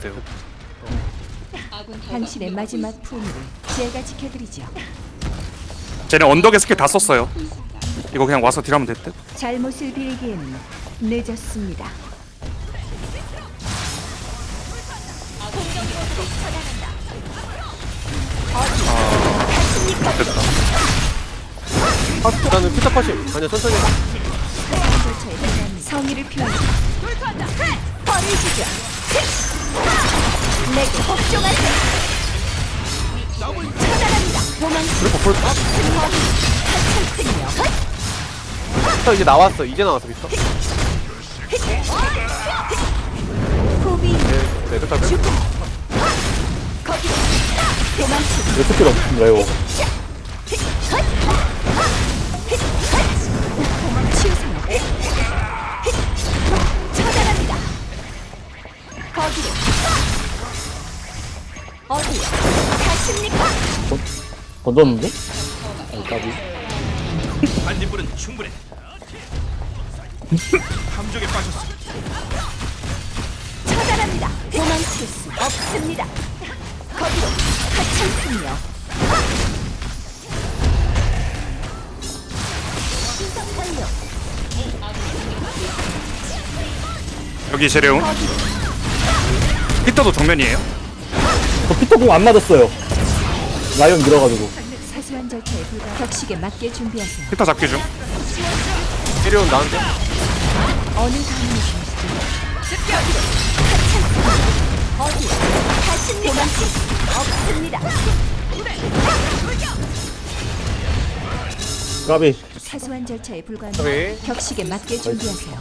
돼요. 당신의 마지막 품을 제가 지켜드리죠. 쟤네 언덕에 스킬 다 썼어요. 이거 그냥 와서 딜하면 될 듯? 잘못을 빌기엔 늦었습니다. 됐다. 아, 나는 피터 파시. 아니야, 천천히. 성의를 표하죠. 버리시죠. 내게 복종하세요. 처단합니다. 하찮군요. 피터 이제 나왔어. 이제 나왔어. 호비 네, 네, 끝까지. 죽음. 거기 도망치. 내 스킬 없음 레오 치우세 어디요? 가십니까? 던졌는데? 아니 까비 반딧불은 충분해. 함정에 빠졌어. 처단합니다. 도망칠 수 없습니다. 거기로 하찮군요. 신성 완료. 여기 제레온. 히터도 정면이에요. 저 피터 공안 맞았어요 라이언 밀어가지고 사소한 절차에 불과 격식에 맞게 준비하세요. 히터 잡기 중. 데려온 나한테. 어느. 까비 사소한 절차에 불과한 오케이. 격식에 맞게 준비하세요.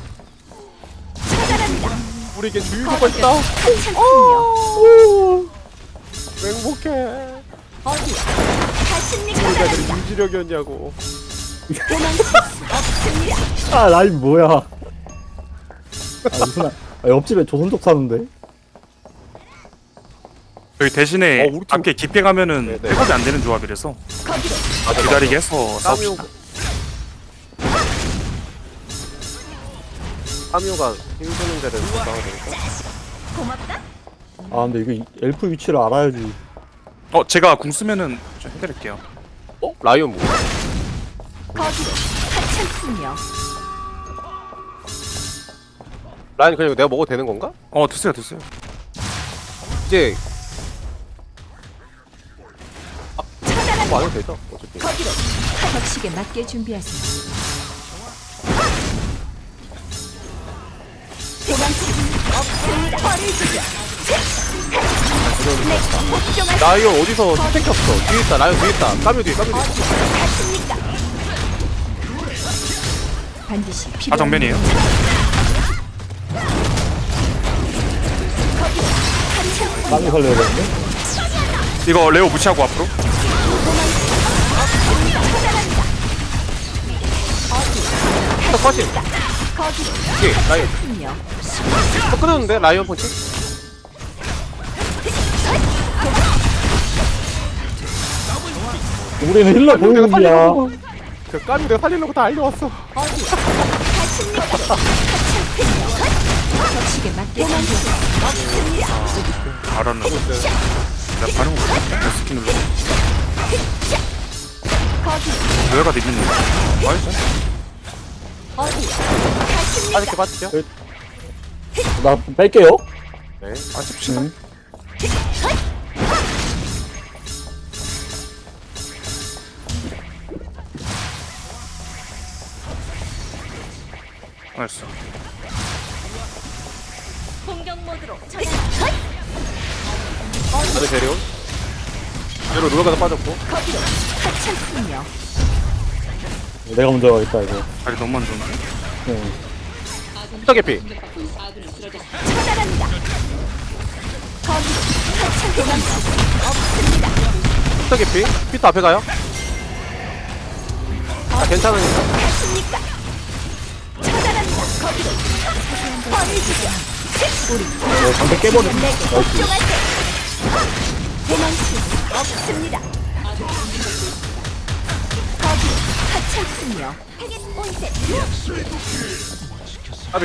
처단합니다. 우리에게 주유소가 있다. 하찮군요. 행복해. 어디요? 가십니까? 우리가. 유지력이었냐고. 없습니다. 아 라인 뭐야 아 무슨 아, 아, 옆집에 조선족 사는데 여기 대신에 어, 우리 팀- 앞에 깊게 가면은 네, 네. 백업이 안 되는 조합이라서 거기로 기다리게 해서. 싸웁시다. 까미오가 힘드는 데를 나와야 되니까. 고맙다. 아 근데 이거 이- 엘프 위치를 알아야지 어, 제가 궁 쓰면은 좀 해드릴게요. 어? 라이언 뭐? 거기로 하찮군요. 라이언 그냥 이거 내가 먹어도 되는 건가? 어, 드세요, 드세요. 이제. 뭐안 해도 되죠? 어차피. 거기로 격식에 맞게 준비하세요. 없습니다. 버리시죠. 네, 복종하세요. 라이언 어디서 켰어? 뒤에 있다. 라이언 뒤에 있다. 까미오 뒤에, 까미오 뒤에. 반드시 필요. 아, 정면이에요. 땀이 살려야 되는데 이거 레오 무시하고 앞으로. 파시. 거기로 뒤에, 라이언. 또 끊었는데? 라이언 펀치? 우리는 힐러 보이는 거야 그 까미오 내가 살리려고 다 알려왔어. 맞게. 없습니다. 알았는데. 내가 반응 못했네. 스킨 눌러. 거기로 노예가 되겠네. 알죠? 어디로 가십니까? 빠질게, 빠질게. 나 뺄게요 네. 아, 찝시다. 응. 알았어. 공격 모드로 나는 데려온. 데려 누가 가서 빠졌고. 거기로 하찮군요. 내가 먼저 가겠다 이거 자리 너무 안 좋은데? 응. 피터 개피. 처단합니다. 거기로 하찮 도망칠 수 없습니다. 피터 개피. 피터 앞에 가요. 아, 괜찮으니까. 가십니까? 거기로 버리시죠. 우리 어, 방패 깨버려 내게 복종하세요. 도망칠 수 없습니다. 거기로 하찮군요. 온셋 까비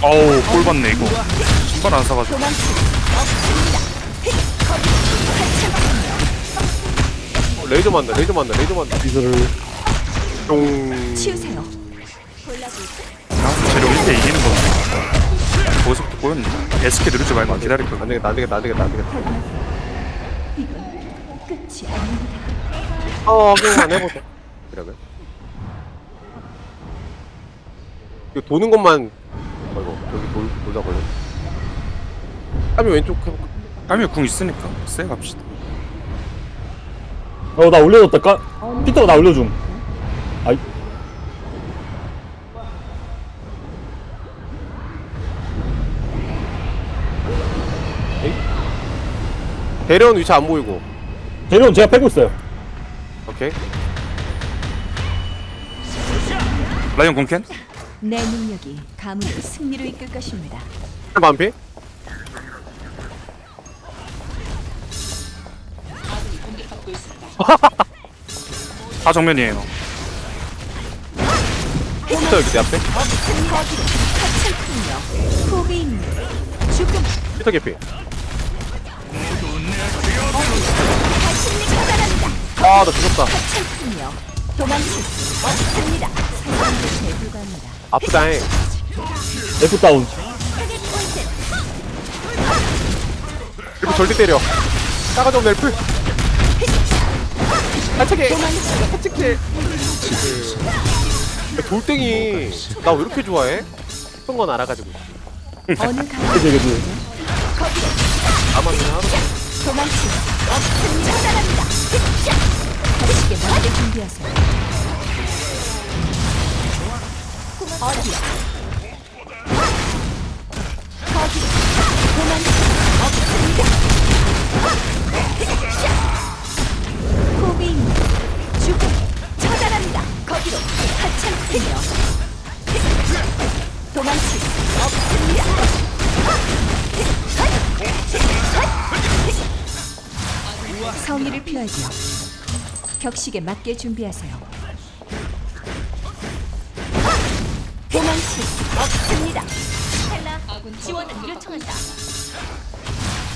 어우 볼 받네 이거 신발 안 사가지고 도망칠 수 없습니다. 거기로 하찮군요. 어, 레이저 만다 레이저 만다 레이저 만다 이거를 똥 치우세요. 재료 1대 이기는 건데 거기서부터 보였네. SK 누르지 말고 기다릴 거야. 안 되겠다 끝이 아닙니다. 어 그냥 해보자. 이러면 이거 도는 것만 어이구 저기 돌, 돌다 걸려 까미 왼쪽 해볼까? 까미 궁 있으니까 쎄 갑시다. 어나 올려줬다. 까 피터가 나 올려줌. 아이 대련 위치 안 보이고 대리온 제가 패고 있어요 오케이 라이언 궁캔? 내 능력이 가문을 승리로 이끌 것입니다. 반피 다 정면이에요 피터 여기 내 앞에 거기로 하찮군요. 포기 있는 죽음 피터 개피 아나 죽었다 하찮군요. 도망칠 수 없습니다. 사람도 재불가합니다. 아프다잉 F 다운 일부 절대 때려 싸가지 없는 엘프 한책에 한책에 돌덩이 나 왜 이렇게 좋아해? 했던 건 알아가지고 어느 그지 그지 나만 그냥 하루 도망칠 수 없습니다. 처단합니다. 다르시게 맞게 준비하세요. 어디야? 거기로 도망칠 수 없습니다. 성의를 표하죠. 격식에 맞게 준비하세요. 도망칠 수 없습니다. 헬라 아군 지원을 요청한다.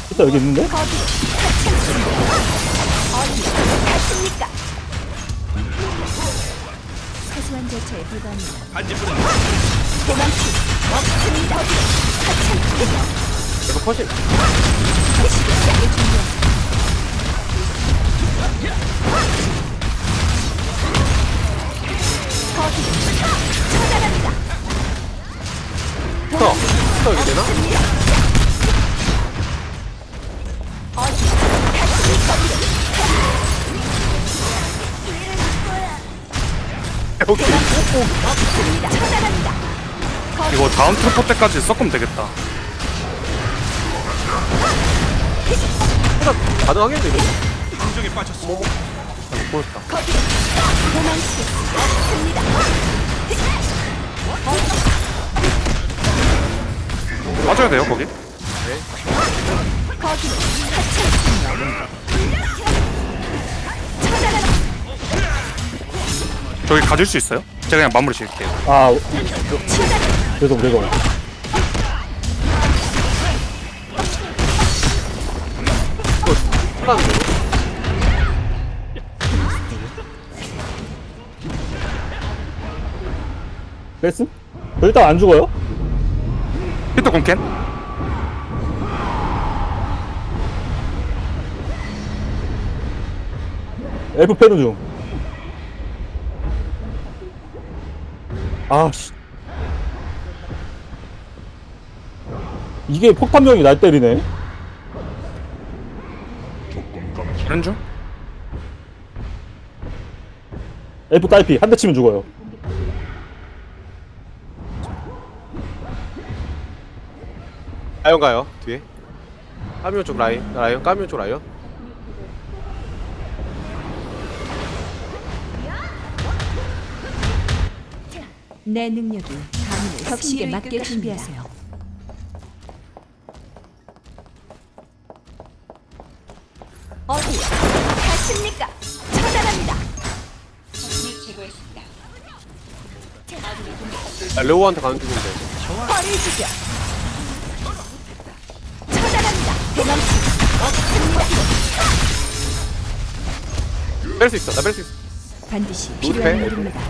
피터 여기 있는데? 거기 하찮습니다. 어디 갔습니까? 사소한 절차에 불과합니다. 반딧불은 도망칠 수 없습니다. 거기 하찮군요. 이거 퍼실 격식에 맞게 준비하세요. 피터 피터 여기 되나? 오케이. 이거 다음 트로포 때까지 섞으면 되겠다 가능하겠는데 이거? 보였다 거기 없습니다. 빠져야 돼요 거기. 저기 가질 수 있어요? 제가 그냥 마무리 지을게요 아 처단 죄송 죄송 하 뺐음? 저 일단 안 죽어요? 히터 궁캔? F 패는 중 아 씨 이게 폭탄병이 날 때리네 그런 중? F 딸피 한 대 치면 죽어요 라이언 가요 뒤에 까미오 쪽 라인 라이언 까미오 쪽 라이언 내 능력이 가문을 격식에 맞게 준비하세요. 어디 가십니까? 처단합니다. 나 레오한테 가는 중인데 죽여. 뺄 수 있어 나 뺄 수 있어 반드시? 필요한 일입니다.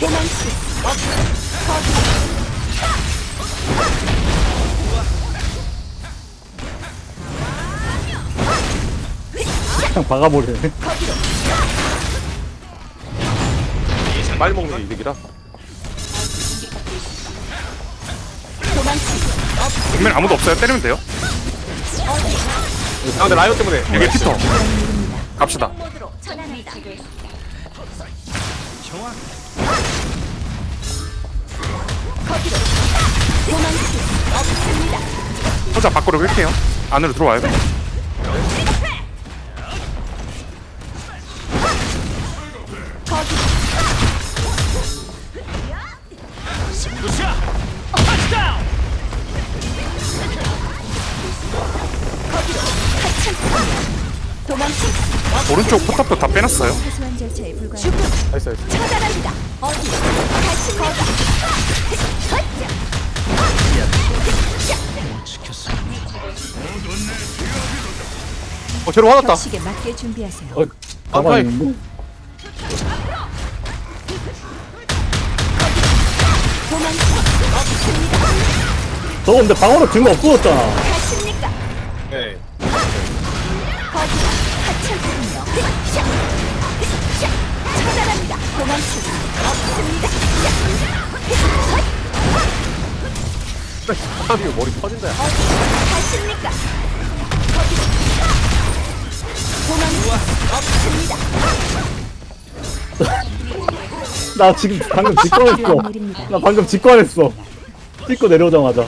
도망치. 그냥 박아버리네. 빨리 먹는 게 이득이라 정면 아무도 없어요? 때리면 돼요? 아 근데 라이언 때문에. 여기 피터. 갑시다. 혼자 밖으로 끌게요. 안으로 들어와요. 승부 오른쪽 포탑도 다 빼놨어요 사소한 절차에 불과한 죽음. 나이스 나이스 처단합니다. 어디? 다시 거다. 지켰어. 어 쟤로 화났다 격식에 맞게 준비하세요. 어, 가만히 있는데? 도망치. 저거 근데 방어로 증거 없어졌잖아. 사람이 머리 터진다 가십니까? 없습니다. 나 지금 방금 직관했어. 나 방금 직관했어. 찍고 내려오자마자.